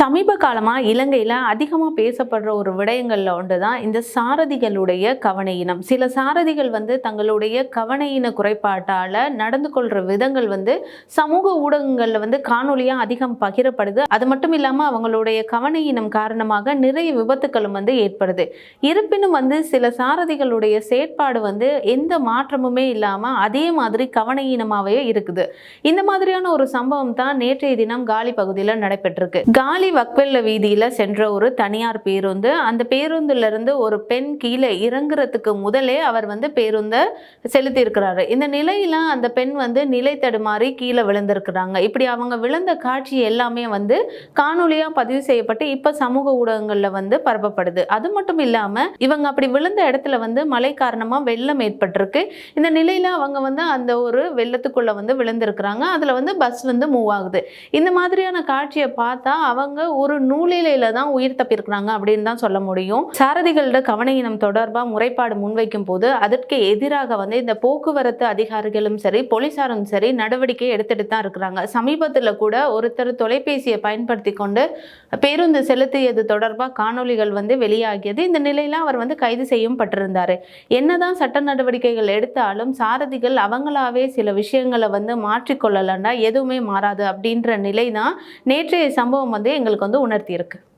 சமீப காலமாக இலங்கையில் அதிகமாக பேசப்படுற ஒரு விடயங்களில் ஒன்று தான் இந்த சாரதிகளுடைய கவனையினம் சில சாரதிகள் வந்து தங்களுடைய கவனையின குறைபாட்டால் நடந்து கொள்கிற விதங்கள் வந்து சமூக ஊடகங்களில் வந்து காணொலியாக அதிகம் பகிரப்படுது. அது மட்டும் இல்லாமல் அவங்களுடைய கவனையினம் காரணமாக நிறைய விபத்துக்களும் வந்து ஏற்படுது. இருப்பினும் வந்து சில சாரதிகளுடைய செயற்பாடு வந்து எந்த மாற்றமுமே இல்லாமல் அதே மாதிரி கவனையினமாகவே இருக்குது. இந்த மாதிரியான ஒரு சம்பவம் தான் நேற்றைய தினம் காலி பகுதியில் நடைபெற்றிருக்கு. காலி வக்வெல்ல வீதியில் சென்ற ஒரு தனியார் பேருந்து. அந்த பேருந்துலேருந்து ஒரு பெண் கீழே இறங்குறதுக்கு முதலே அவர் வந்து பேருந்தை செலுத்தியிருக்கிறாரு. இந்த நிலையில் அந்த பெண் வந்து நிலை தடுமாறி கீழே விழுந்திருக்கிறாங்க. இப்படி அவங்க விழுந்த காட்சி எல்லாமே வந்து காணொலியாக பதிவு செய்யப்பட்டு இப்போ சமூக ஊடகங்களில் வந்து பரப்பப்படுது. அது மட்டும் இல்லாமல் இவங்க அப்படி விழுந்த இடத்துல வந்து மழை காரணமாக வெள்ளம் ஏற்பட்டிருக்கு. இந்த நிலையில் அவங்க வந்து அந்த ஒரு வெள்ளத்துக்குள்ளே வந்து விழுந்திருக்கிறாங்க. அதில் வந்து பஸ் வந்து மூவ் ஆகுது. இந்த மாதிரியான காட்சியை பார்த்தா அவங்க ஒரு நூலிலையில தான் உயிர் தப்பியிருக்கிறாங்க அப்படின்னு தான் சொல்ல முடியும். சாரதிகளோட கவனையினம் தொடர்பாக முறைப்பாடு முன்வைக்கும் போது அதற்கு எதிராக வந்து இந்த போக்குவரத்து அதிகாரிகளும் சரி போலீசாரும் சரி நடவடிக்கை எடுத்துட்டு தான் இருக்கிறாங்க. சமீபத்தில் கூட ஒருத்தர் தொலைபேசியை பயன்படுத்தி கொண்டு பேருந்து செலுத்தியது தொடர்பாக காணொளிகள் வந்து வெளியாகியது. இந்த நிலையில் அவர் வந்து கைது செய்யும் பட்டிருந்தாரு. என்னதான் சட்ட நடவடிக்கைகள் எடுத்தாலும் சாரதிகள் அவங்களாவே சில விஷயங்களை வந்து மாற்றிக்கொள்ளலன்னா எதுவுமே மாறாது அப்படின்ற நிலை தான் நேற்றைய சம்பவம் வந்து எங்களுக்கு வந்து உணர்த்தியிருக்கு.